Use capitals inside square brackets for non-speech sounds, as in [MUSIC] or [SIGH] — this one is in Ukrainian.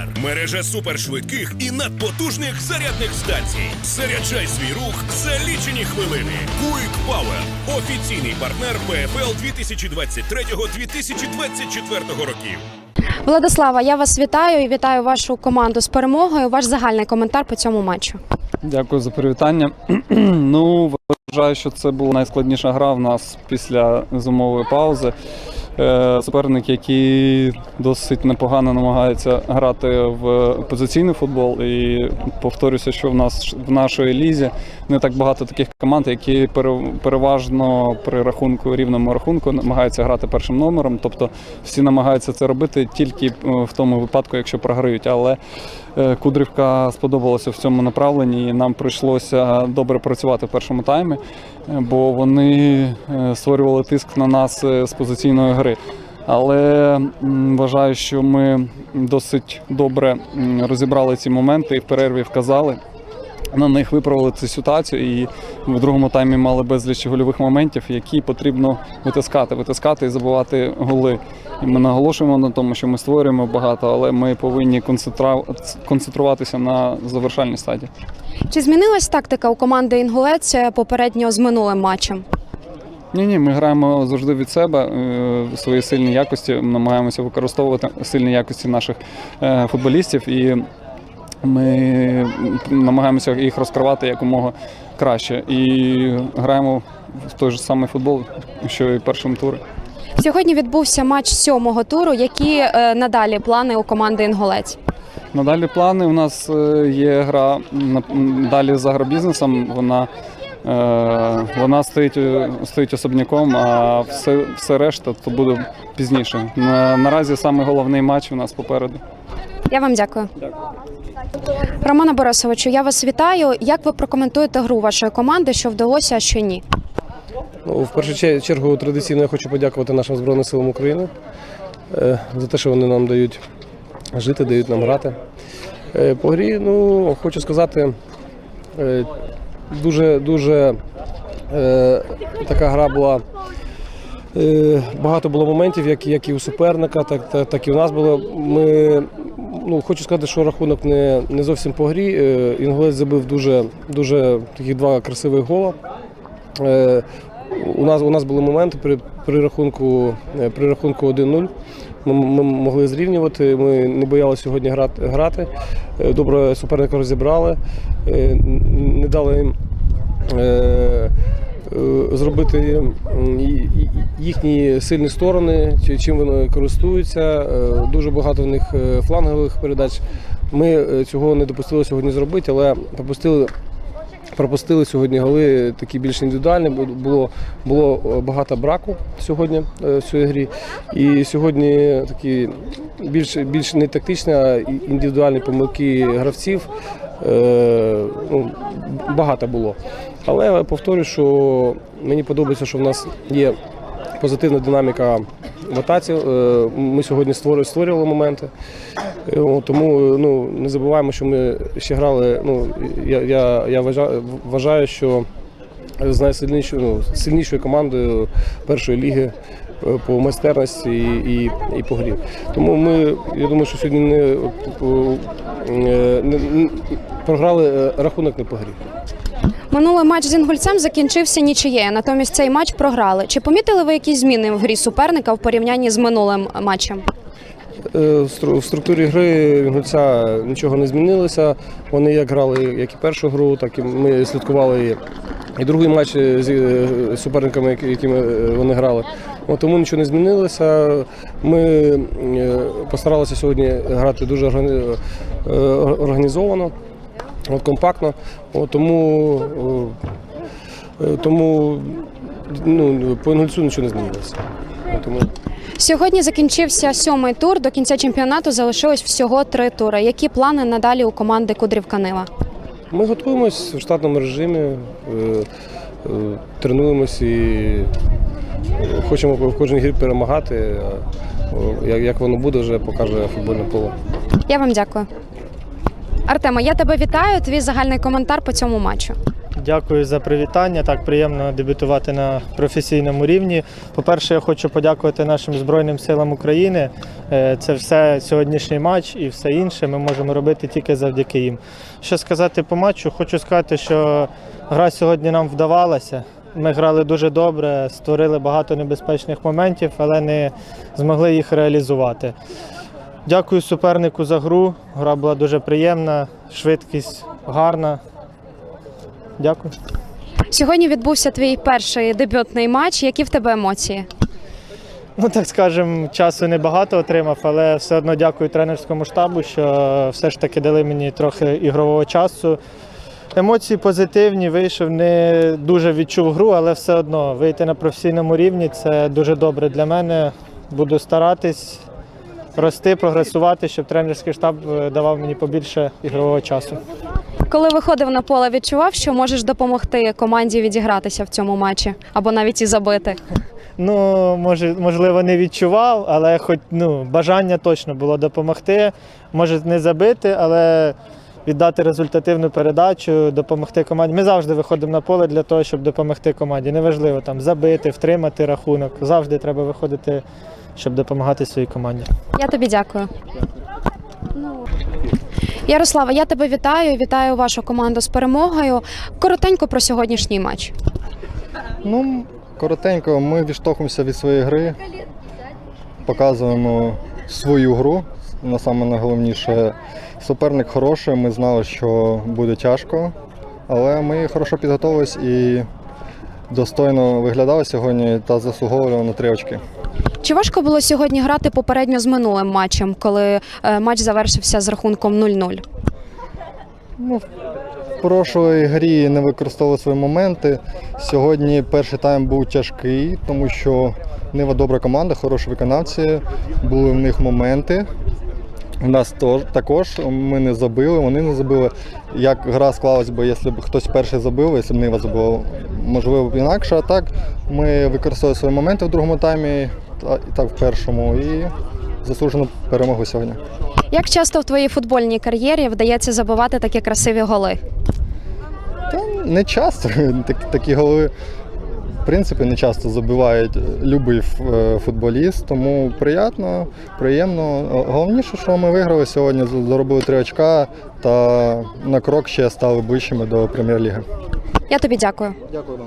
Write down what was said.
Енергодар. Мережа супершвидких і надпотужних зарядних станцій. Заряджай свій рух за лічені хвилини. Quick Power. Офіційний партнер ПФЛ 2023-2024 років. Владислава, я вас вітаю і вітаю вашу команду з перемогою. Ваш загальний коментар по цьому матчу. Дякую за привітання. [CLEARS THROAT] ну, вважаю, що це була найскладніша гра в нас після зимової паузи. Е, Суперник, який досить непогано намагається грати в позиційний футбол. І повторюся, що в нас в нашої лізі не так багато таких команд, які переважно при рахунку рівному рахунку намагаються грати першим номером. Тобто всі намагаються це робити тільки е, в тому випадку, якщо програють. Але е, Кудрівка сподобалася в цьому направленні, і нам прийшлося добре працювати в першому таймі, бо вони створювали тиск на нас з позиційної гри. Але вважаю, що ми досить добре розібрали ці моменти і в перерві вказали. На них виправили цю ситуацію і в другому таймі мали безліч гольових моментів, які потрібно витискати, витискати і забивати голи. І ми наголошуємо на тому, що ми створюємо багато, але ми повинні концентруватися на завершальній стадії. Чи змінилась тактика у команди Інгулець попередньо з минулим матчем? Ні, ні, ми граємо завжди від себе е, свої сильні якості, намагаємося використовувати сильні якості наших е, футболістів, і ми намагаємося їх розкривати якомога краще. І граємо в той же самий футбол, що і в першому турі. Сьогодні відбувся матч сьомого туру. Які е, надалі плани у команди Інгулець? Надалі плани. У нас є гра далі з агробізнесом. Вона, вона стоїть, е, стоїть особняком, а все, все решта то буде пізніше. На, наразі саме головний матч у нас попереду. Я вам дякую. Романа Борисовичу, я вас вітаю. Як ви прокоментуєте гру вашої команди? Що вдалося, а що ні? Ну, в першу чергу традиційно я хочу подякувати нашим Збройним силам України е, за те, що вони нам дають жити, дають нам грати. Е, По грі, ну, хочу сказати, е, дуже, дуже е, така гра була. Е, Багато було моментів, як, як і у суперника, так, так, так і у нас було. Ми, ну, хочу сказати, що рахунок не, не зовсім по грі. Е, Інгулець забив дуже, дуже такі два красивих гола. Е, у нас у нас були моменти при, при рахунку е, при рахунку 1-0. Ми, ми могли зрівнювати. Ми не боялися сьогодні грати. грати. Е, Добре суперника розібрали, е, не дали їм зробити їхні сильні сторони, чим вони користуються. Дуже багато в них флангових передач. Ми цього не допустили сьогодні зробити, але пропустили пропустили сьогодні голи такі більш індивідуальні. бу- Було, було е, багато браку сьогодні е, в цій грі. І сьогодні такі більш, більш не тактичні, а індивідуальні помилки гравців. е, Ну, багато було. Але я повторю, що мені подобається, що в нас є позитивна динаміка в. Е, Ми сьогодні створювали, створювали моменти. Е, Тому е, ну, не забуваємо, що ми ще грали. Ну, я, я, я вважаю, вважаю, що з найсильнішою ну, сильнішою командою першої ліги по майстерності і, і, і по грі. Тому ми, я думаю, що сьогодні не, не, не програли рахунок не по грі. Минулий матч з Інгульцем закінчився нічиєю, натомість цей матч програли. Чи помітили ви якісь зміни в грі суперника в порівнянні з минулим матчем? Е, В структурі гри Інгульця нічого не змінилося. Вони як грали як і першу гру, так і ми слідкували і, другий матч з е, суперниками, якими е, вони грали. Тому нічого не змінилося. Ми е, постаралися сьогодні грати дуже е, організовано, от, компактно. От, тому е, тому ну, по Інгульцю нічого не змінилося. Тому Сьогодні закінчився сьомий тур. До кінця чемпіонату залишилось всього три тури. Які плани надалі у команди Кудрівка Нива? Ми готуємось в штатному режимі, е, е, тренуємось і хочемо в кожній грі перемагати. Як воно буде, вже покаже футбольне поле. Я вам дякую. Артема, я тебе вітаю. Твій загальний коментар по цьому матчу. Дякую за привітання. Так приємно дебютувати на професійному рівні. По-перше, я хочу подякувати нашим Збройним силам України. Е, Це все сьогоднішній матч і все інше ми можемо робити тільки завдяки їм. Що сказати по матчу? Хочу сказати, що гра сьогодні нам вдавалася. Ми грали дуже добре, створили багато небезпечних моментів, але не змогли їх реалізувати. Дякую супернику за гру. Гра була дуже приємна, швидкість гарна. Дякую. Сьогодні відбувся твій перший дебютний матч. Які в тебе емоції? Ну, так скажемо, часу небагато отримав, але все одно дякую тренерському штабу, що все ж таки дали мені трохи ігрового часу. Емоції позитивні, вийшов, не дуже відчув гру, але все одно вийти на професійному рівні це дуже добре для мене. Буду старатись рости, прогресувати, щоб тренерський штаб е, давав мені побільше ігрового часу. Коли виходив на поле, відчував, що можеш допомогти команді відігратися в цьому матчі або навіть і забити. Ну, може, можливо, не відчував, але хоч ну, бажання точно було допомогти. Може, не забити, але віддати результативну передачу, допомогти команді. Ми завжди виходимо на поле для того, щоб допомогти команді. Неважливо там забити, втримати рахунок. Завжди треба виходити, щоб допомагати своїй команді. Я тобі дякую. Ну, Ярослава, я тебе вітаю. Вітаю вашу команду з перемогою. Коротенько про сьогоднішній матч. Ну, коротенько, ми відштовхуємося від своєї гри, показуємо свою гру. На саме найголовніше, суперник хороший, ми знали, що буде тяжко, але ми хорошо підготувалися і достойно виглядали сьогодні та заслуговували на три очки. Чи важко було сьогодні грати попередньо з минулим матчем, коли е, матч завершився з рахунком 0-0? Ну, в прошлій грі не використовували свої моменти. Сьогодні перший тайм був тяжкий, тому що Нива добра команда, хороші виконавці, були в них моменти. У нас також ми не забили, вони не забили. Як гра склалась би, якщо б хтось перший забив, якщо б Нива забила, можливо б інакше. А так ми використовували свої моменти в другому таймі, та- і так в першому, і заслужено перемогли сьогодні. Як часто в твоїй футбольній кар'єрі вдається забивати такі красиві голи? Та не часто. [LAUGHS] Так- Такі голи, в принципі, не часто забивають любий футболіст, тому приємно, приємно. Головніше, що ми виграли сьогодні, заробили три очка та на крок ще стали ближчими до прем'єр-ліги. Я тобі дякую. Дякую вам.